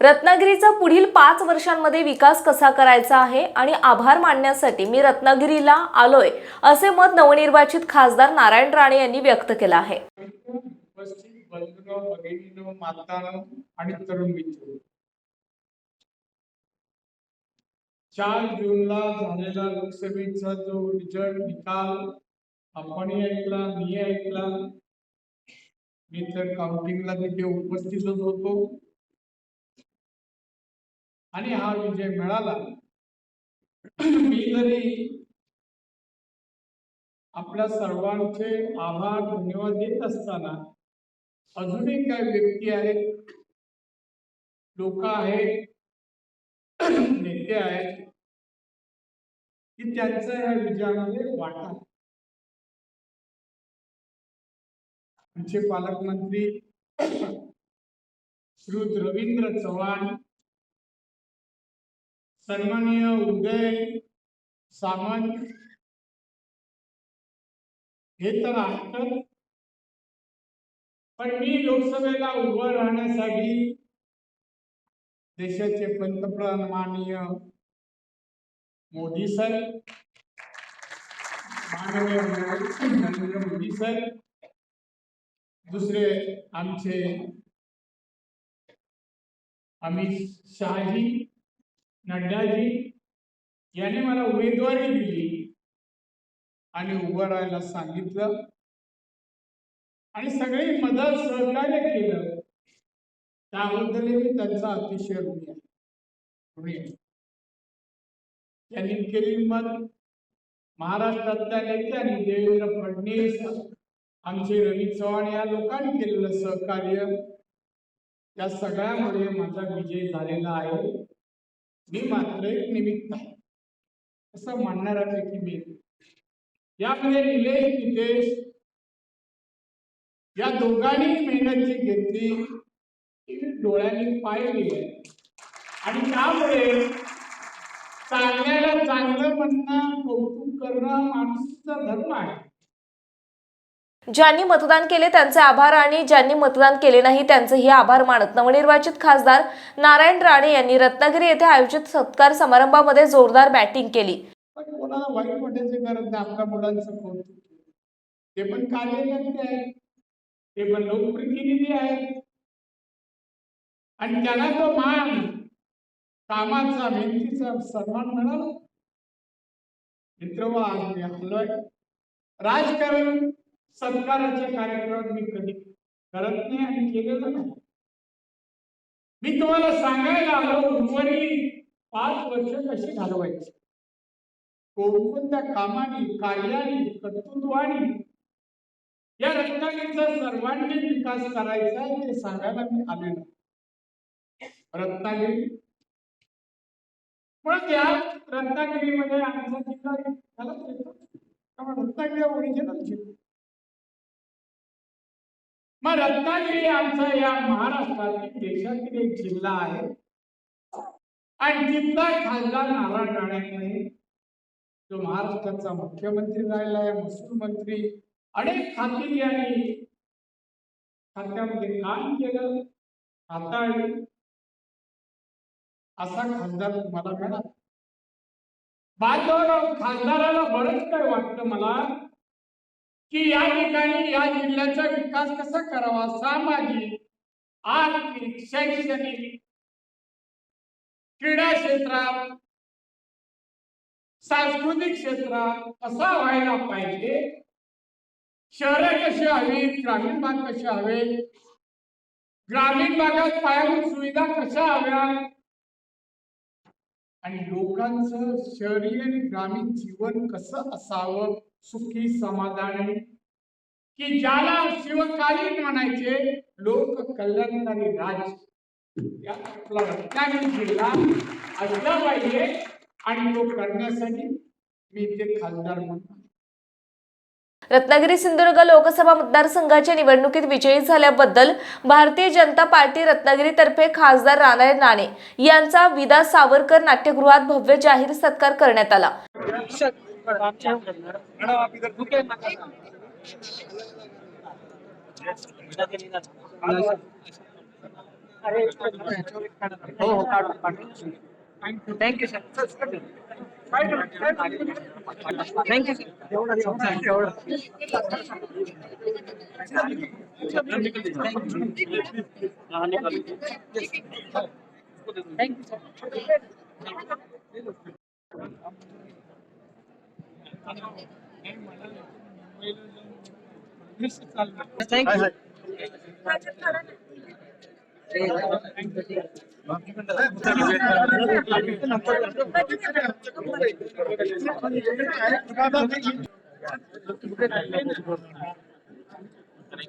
रत्नागिरीचा पुढील पाच वर्षांमध्ये विकास कसा करायचा आहे आणि आभार मानण्यासाठी मी रत्नागिरीला आलोय असे मत नवनिर्वाचित खासदार नारायण राणे यांनी व्यक्त केलं आहे. आणि चार जूनला झालेला लोकसभेचा जो रिझल्ट निकाल आपण ऐकला मी ऐकला मी तर काउंटिंगला तिथे उपस्थितच होतो. आणि हा विजय मिळाला मी जरी आपल्या सर्वांचे आभार धन्यवाद देत असताना अजूनही काही व्यक्ती आहेत लोक आहेत नेते आहेत की त्यांचा या विजयामध्ये वाटा आमचे पालकमंत्री श्री रवींद्र चव्हाण सन्माननीय उदय सामंत. हे तर आहेतच. पण मी लोकसभेला उभं राहण्यासाठी देशाचे पंतप्रधान माननीय मोदी सर माननीय नरेंद्र मोदी सर दुसरे आमचे अमित शहाजी नड्डाजी यांनी मला उमेदवारी दिली आणि उभं राहायला सांगितलं आणि सगळे मदत सहकार्य केलं. त्याबद्दल मी त्यांचा अतिशय ऋणी आहे. त्यांनी केली मत महाराष्ट्रातल्या नेत्यांनी देवेंद्र फडणवीस आमचे रवी चव्हाण या लोकांनी केलेलं सहकार्य. या सगळ्यामुळे माझा विजय झालेला आहे. मी मात्र एक निमित्त आहे. असं म्हणणाऱ्यापैकी मी यामध्ये निलेश नितेश या दोघांनी मेहनत जी घेतली ती डोळ्यांनी पाहिली आणि त्यामुळे चांगल्याला चांगलं म्हणणं कौतुक करणं माणसाचा धर्म आहे. ज्यांनी मतदान केले त्यांचे आभार आणि ज्यांनी मतदान केले नाही त्यांचेही आभार मानत नवनिर्वाचित खासदार नारायण राणे यांनी रत्नागिरी येथे आयोजित सत्कार समारंभामध्ये जोरदार बॅटिंग केली. पण कोणाला वाईट वाटायची गरज नाही आपल्या मुलांचं कौतुक ते पण कार्यकर्ते आहेत. ते पण लोकप्रतिनिधी आहेत. आणि त्याला तो मान कामाचा मेहनतीचा सन्मान मिळाला. मित्र आलोय राजकारण सत्काराचे कार्यक्रमात मी कधी करत नाही आणि केलेलं नाही. मी तुम्हाला सांगायला आलो उर्वरित पाच वर्ष कशी घालवायची? कोणकोणत्या कामाने कार्याने कर्तृत्वाने. या रत्नागिरीचा सर्वांगीण विकास करायचा आहे ते सांगायला मी आलेलो रत्नागिरी? पण त्या रत्नागिरीमध्ये आमचा जिल्हा त्यालाच रत्नागिरी ओरिजिनल जिल्हा. मग रत्नागिरी आमचा या महाराष्ट्रातील देशातील एक जिल्हा आहे. आणि तिथला खासदार नारायण राणे जो महाराष्ट्राचा मुख्यमंत्री राहिला आहे महसूल मंत्री अनेक खाती यांनी खात्यामध्ये काम केलं हाताळलं. असा खासदार तुम्हाला मिळाला. बाजूला खासदाराला बरंच काय वाटतं मला? की या ठिकाणी या जिल्ह्याचा विकास कसा करावा? सामाजिक आर्थिक शैक्षणिक क्रीडा क्षेत्रात सांस्कृतिक क्षेत्रात कसा व्हायला पाहिजे? शहरं कशी हवीत? ग्रामीण भाग कसे हवेत? ग्रामीण भागात पायाभूत सुविधा कशा हव्या आणि लोकांचं शहरी आणि ग्रामीण जीवन कसं असावं? सुखी समाधानी की ज्याला शिवकालीन म्हणायचे लोक कल्याणकारी राज्य आपला रत्नागिरी जिल्हा असला पाहिजे आणि तो करण्यासाठी मी ते खासदार म्हणतो रत्नागिरी सिंधुदुर्ग लोकसभा मतदारसंघाच्या निवडणुकीत विजयी झाल्याबद्दल भारतीय जनता पार्टी रत्नागिरीतर्फे खासदार नारायण राणे यांचा विदा सावरकर नाट्यगृहात भव्य जाहीर सत्कार करण्यात आला. मैडम आप इधर हो हो काढू काढू thank you sir thank you sir thank you sir thank you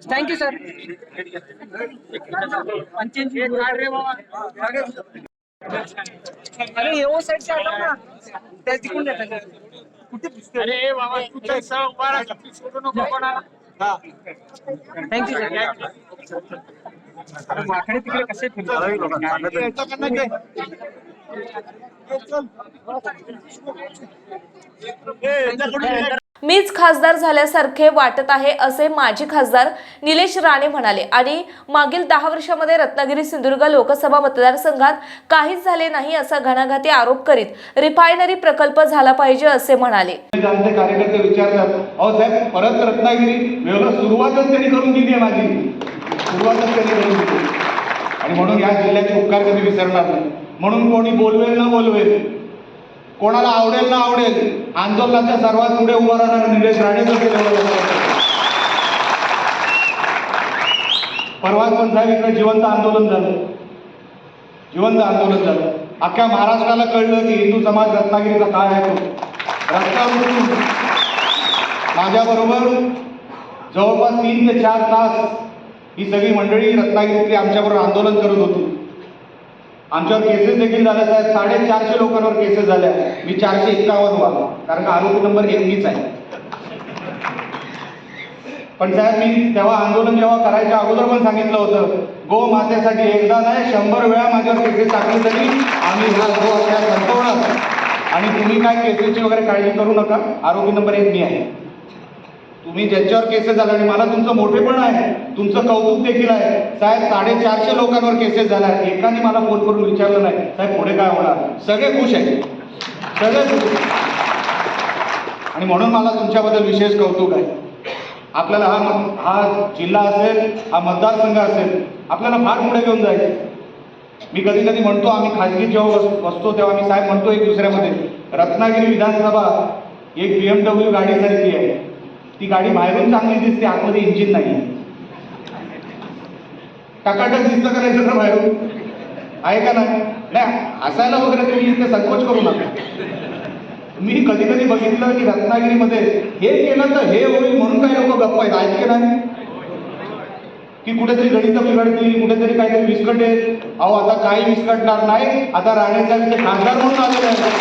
thank you sir अरे येऊ साईड हटव ना. त्या तिकडून येतात कुठे पुस्तक अरे बाबा तू तसा उभा राहा तू सोडू नको कोणाला थँक्यू सर माकडे तिकडे कसे मीच खासदार झाल्यासारखे वाटत आहे असे माजी खासदार निलेश राणे म्हणाले. आणि मागील दहा वर्षामध्ये रत्नागिरी सिंधुदुर्ग लोकसभा मतदारसंघात काहीच झाले नाही असा घणाघाती आरोप करीत रिफायनरी प्रकल्प झाला पाहिजे असे म्हणाले. कार्यकर्ते विचारतात अहो साहेब परत रत्नागिरी व्यवस्था सुरुवातच त्यांनी करून दिली आहे माझी. सुरुवातच त्यांनी करून दिली आणि म्हणून या जिल्ह्याचे उपकार कधी विसरणार नाही. म्हणून कोणी बोलवेल ना बोलवेल कोणाला आवडेल ना आवडेल. आंदोलनाच्या सर्वात पुढे उभं राहणार निलेश राणेच केलं परवाच पण साहेब इकडे जिवंत आंदोलन झालं. जिवंत आंदोलन झालं. अख्ख्या महाराष्ट्राला कळलं की हिंदू समाज रत्नागिरीचा काय आहे तो. रस्त्यावर माझ्याबरोबर जवळपास तीन ते चार तास ही सगळी मंडळी रत्नागिरीतली आमच्याबरोबर आंदोलन करत होती. आमच्यावर केसेस देखील झाल्या साहेब. साडेचारशे लोकांवर केसेस झाल्या. मी चारशे एक्कावन्न वा कारण का आरोपी नंबर एक मीच आहे. पण साहेब मी तेव्हा आंदोलन जेव्हा करायच्या अगोदर पण सांगितलं होतं गो मातेसाठी एकदा नाही शंभर वेळा माझ्यावर केसेस टाकली तरी आम्ही ह्या गो हत्या संपवणार. आणि तुम्ही काय केसेसची वगैरे काळजी करू नका. आरोपी नंबर एक मी आहे. तुम्ही ज्यांच्यावर केसेस झाल्या आणि मला तुमचं मोठेपण आहे तुमचं कौतुक देखील आहे. साहेब साडेचारशे लोकांवर केसेस झाल्या एकाने मला फोन करून विचारलं नाही. साहेब पुढे काय होणार? सगळे खुश आहेत. सगळे खुश आणि म्हणून मला तुमच्याबद्दल विशेष कौतुक आहे. आपल्याला हा मत- हा जिल्हा असेल हा मतदारसंघ असेल आपल्याला फार पुढे घेऊन जायचं मी कधी कधी म्हणतो आम्ही खाजगी जेव्हा बस बसतो तेव्हा मी साहेब म्हणतो एक दुसऱ्यामध्ये रत्नागिरी विधानसभा एक बी एम डब्ल्यू गाडीसारखी आहे. ती गाडी बाहेरून चांगली दिसते आतमध्ये इंजिन नाही. टकाटक दिसतं का नाही बाहेरून? आहे का नाही? नाही असायला वगैरे तुम्ही इथे संकोच करू नका. मी कधी कधी बघितलं की रत्नागिरीमध्ये हे केलं तर हे होईल म्हणून काही लोक गप्प आहेत आहेत नाही? की कुठेतरी गणित बिघडतील कुठेतरी काहीतरी विस्कटेल. अहो आता काही विस्कटणार नाही आता राणे साहेब खासदार म्हणून आलेले आहेत.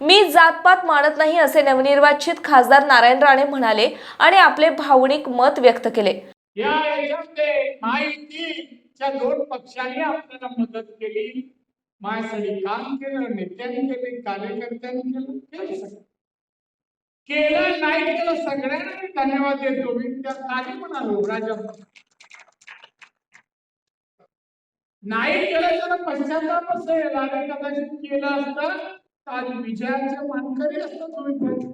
मी जातपात मानत नाही असे नवनिर्वाचित खासदार नारायण राणे म्हणाले आणि आपले भावनिक मत व्यक्त केले. या माहितीच्या दोन पक्षांनी आपल्याला मदत केली. माझ्यासाठी काम केलं नेत्यांनी केले कार्यकर्त्यांनी केलं केलं सगळं. केलं नाही केलं सगळ्यांना मी धन्यवाद देतो. मी त्या खाली म्हणालो राजा नाही केलं तर पश्चाताप असेल आणि कदाचित केलं असतं. आणि विजयाचे मानकरी असतात तुम्ही पण.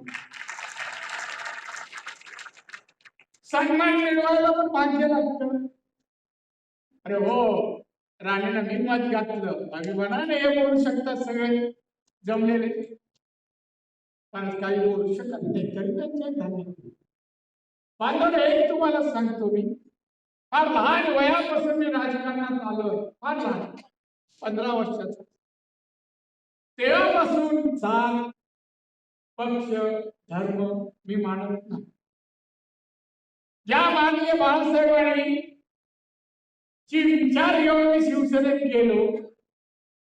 सन्मान मिळवायला पण भाग्य लागत. अरे हो राणीला मी मत घातलं. अभिमानाने हे बोलू शकतात सगळे. जमलेले. पण काही बोलू शकत नाही. तरी त्यांचे बांधव एक तुम्हाला सांगतो मी. फार लहान वयापासून मी राजकारणात आलो फार लहान. पंधरा वर्षाचा. तेव्हापासून जात पक्ष धर्म मी मानत नाही. ज्या माननीय बाळासाहेबांनी ची विचार घेऊन मी शिवसेनेत गेलो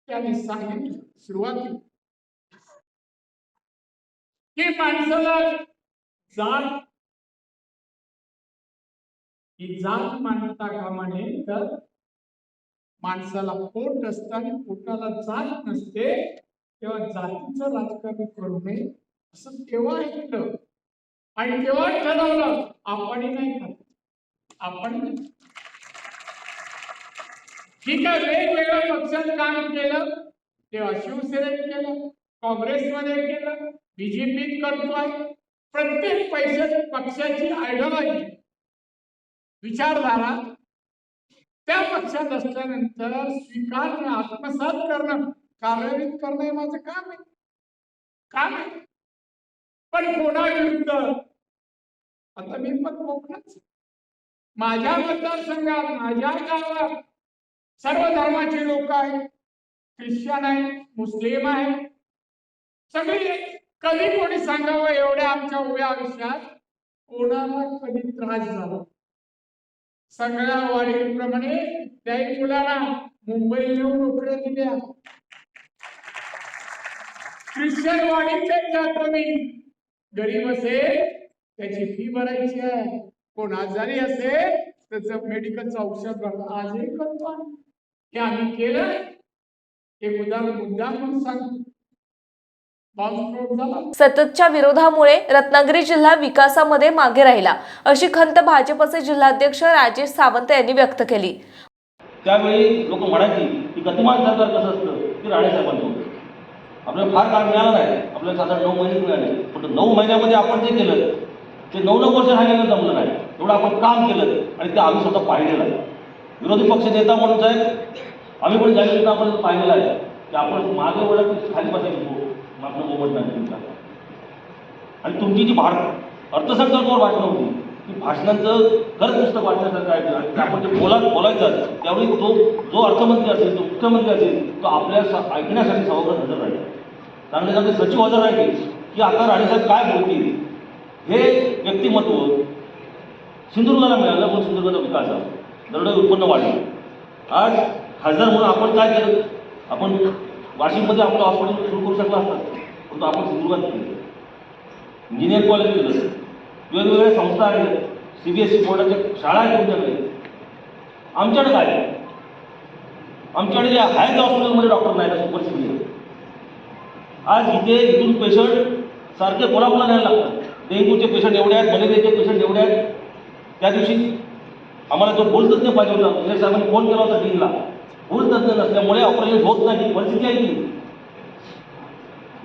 त्यांनी सांगितलं सुरुवातीला. की माणसाला जात ही जात मानता कामा नये तर माणसाला पोट असतं आणि पोटाला जात नसते तेव्हा जातीचं राजकारण करू नये असं तेव्हा ऐकलं आणि तेव्हा ठरवलं आपणही नाही आपण नाही. ठीक आहे वेगवेगळ्या पक्षात काम केलं? तेव्हा शिवसेनेत केलं काँग्रेसमध्ये केलं बीजेपीत करतोय. प्रत्येक पैशात पक्षाची आयडॉलॉजी विचारधारा त्या पक्षात असल्यानंतर स्वीकारणं आत्मसात करणं कार्यान्वित करणं हे माझं काम आहे. काम आहे. पण कोणाविरुद्ध? आता मी पण कोकणात माझ्या मतदारसंघात माझ्या गावात सर्व धर्माचे लोक आहेत. ख्रिश्चन आहेत मुस्लिम आहेत. सगळे कधी कोणी सांगावं एवढ्या आमच्या उभ्या आयुष्यात? कोणाला कधी त्रास झाला? सगळ्या वाढीप्रमाणे त्याही मुलाला मुंबई येऊन नोकऱ्या दिल्या. ख्रिश्चन वाडीत जातो मी. गरीब असेल त्याची फी भरायची आहे. कोण आजारी असेल त्याचं मेडिकलचं औषध आजही करतो. हे आम्ही केलं. एक उदाहरण मुद्दा म्हणून सांगतो. सततच्या विरोधामुळे रत्नागिरी जिल्हा विकासामध्ये मागे राहिला अशी खंत भाजपचे जिल्हाध्यक्ष राजेश सावंत यांनी व्यक्त केली. त्यावेळी लोक म्हणायची की गतिमान सरकार कसं असतं ते राणेसाहेबांचं होतं. आपल्याला फार काळ मिळाला नाही. आपल्याला साधारण नऊ महिने मिळाले. पण नऊ महिन्यामध्ये आपण जे केलं ते नऊ नऊ वर्ष राहिलेलं जमलं नाही. एवढं आपण काम केलं आणि ते आम्ही स्वतः पाहिलेलं आहे. विरोधी पक्ष नेता म्हणून साहेब आम्ही पण ज्या आपण पाहिलेलं आहे की आपण मागे वळत खाली बसायची आपलं मोबत नाही तुमचा आणि तुमची जी भारत अर्थसंकल्पावर भाषणं होती की भाषणांचं खरंच पुस्तक वाचण्यासारखं आहे. आपण जे बोला बोलायचं त्यावेळी तो जो अर्थमंत्री असेल जो मुख्यमंत्री असेल तो आपल्या ऐकण्यासाठी सभागृहात हजर राहील. चांगले चांगले सचिव हजर राहिले की आता राणेसाहेब काय बोलतील? हे व्यक्तिमत्व सिंधुदुर्गाला मिळालं म्हणून सिंधुदुर्गाचा विकास झाला. दरडोई उत्पन्न वाढलं. आज खासदार म्हणून आपण काय केलं? आपण वाशिममध्ये आपलं हॉस्पिटल सुरू करू शकला असतात परंतु आपण सिंधुदुर्गात केलं इंजिनियर कॉलेज केलं वेगवेगळ्या संस्था आहेत. सी बी एस ई बोर्डाच्या शाळा आहेत तुमच्याकडे. आमच्याकडे काय आहे? आमच्याकडे जे हायत हॉस्पिटलमध्ये डॉक्टर नाही ना सुपर सिनियर आज इथे इथून पेशंट सारखे कोल्हापूरला द्यायला लागतात. डेंग्यूचे पेशंट एवढे आहेत मलेरियाचे पेशंट एवढे आहेत. त्या दिवशी आम्हाला जो भूलतज्ञ पाहिजे होता विजय साहेबांनी फोन केला होता डीनला भूलतज्ञ नसल्यामुळे ऑपरेशन होत नाही परिस्थिती आहे की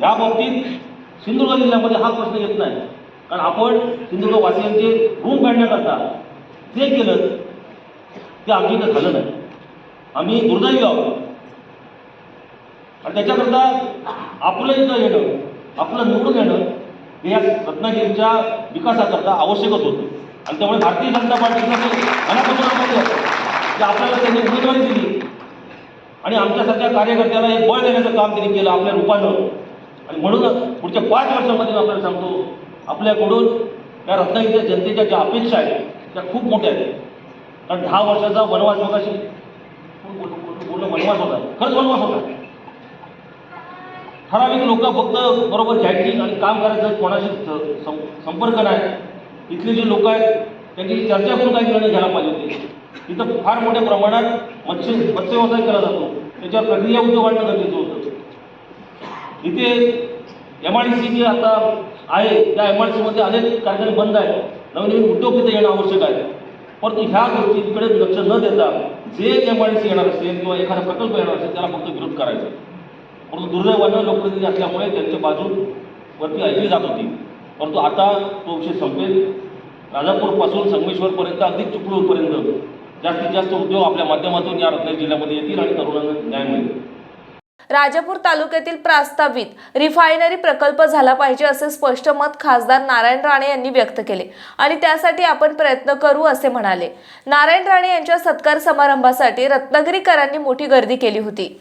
या बाबतीत सिंधुदुर्ग जिल्ह्यामध्ये हा प्रश्न येत नाही. कारण आपण सिंधुदुर्ग वासियांचे ऋण फेडण्याकरता जे केलं ते आमच्या इथं झालं नाही. आम्ही दुर्दैवी आहोत. आणि त्याच्याकरता आपलं इथं येणं आपलं निवडून येणं हे या रत्नागिरीच्या विकासाकरता आवश्यकच होतं. आणि त्यामुळे भारतीय जनता पार्टीचं ते मनापासून की आपल्याला त्यांनी उमेदवारी दिली आणि आमच्यासारख्या कार्यकर्त्याला एक बळ देण्याचं काम त्यांनी केलं आपल्या रूपानं. आणि म्हणून पुढच्या पाच वर्षामध्ये मी आपल्याला सांगतो आपल्याकडून या रत्नागिरीच्या जनतेच्या ज्या अपेक्षा आहेत त्या खूप मोठ्या आहेत. कारण दहा वर्षाचा वनवास मगाशी कोण बोललं बोललं वनवास होता खरंच वनवास होता ठराविक लोक फक्त बरोबर चॅटिंग आणि काम करायचं कोणाशी सं- संपर्क नाही. इथले जे लोक आहेत त्यांची चर्चा करून काही निर्णय घ्यायला पाहिजे होते. इथं फार मोठ्या प्रमाणात मत्स्य मत्स्यव्यवसाय केला जातो. त्याच्यावर प्रक्रिया उद्योग आणणं गरजेचं होतं. इथे एम आय डी सी जे आता आहे त्या एम आय डी सीमध्ये अनेक कारखाने बंद आहेत. नवीन नवीन उद्योग तिथे येणं आवश्यक आहे. परंतु ह्या गोष्टीकडे लक्ष न देता जे एम आय डी सी येणार असेल किंवा एखादा प्रकल्प येणार असेल त्याला फक्त विरोध करायचा. परंतु दुर्दैवानं लोकप्रतिनिधी असल्यामुळे त्यांच्या बाजूवरती ऐकली जात होती. परंतु आता तो विषय संपेल. राजापूरपासून संगमेश्वरपर्यंत अगदी चिपळूरपर्यंत जास्तीत जास्त उद्योग आपल्या माध्यमातून या रत्नागिरी जिल्ह्यामध्ये येतील आणि तरुणांना न्याय मिळेल. राजापूर तालुक्यातील प्रस्तावित रिफायनरी प्रकल्प झाला पाहिजे असे स्पष्ट मत खासदार नारायण राणे यांनी व्यक्त केले. आणि त्यासाठी आपण प्रयत्न करू असे म्हणाले. नारायण राणे यांच्या सत्कार समारंभासाठी रत्नागिरीकरांनी मोठी गर्दी केली होती.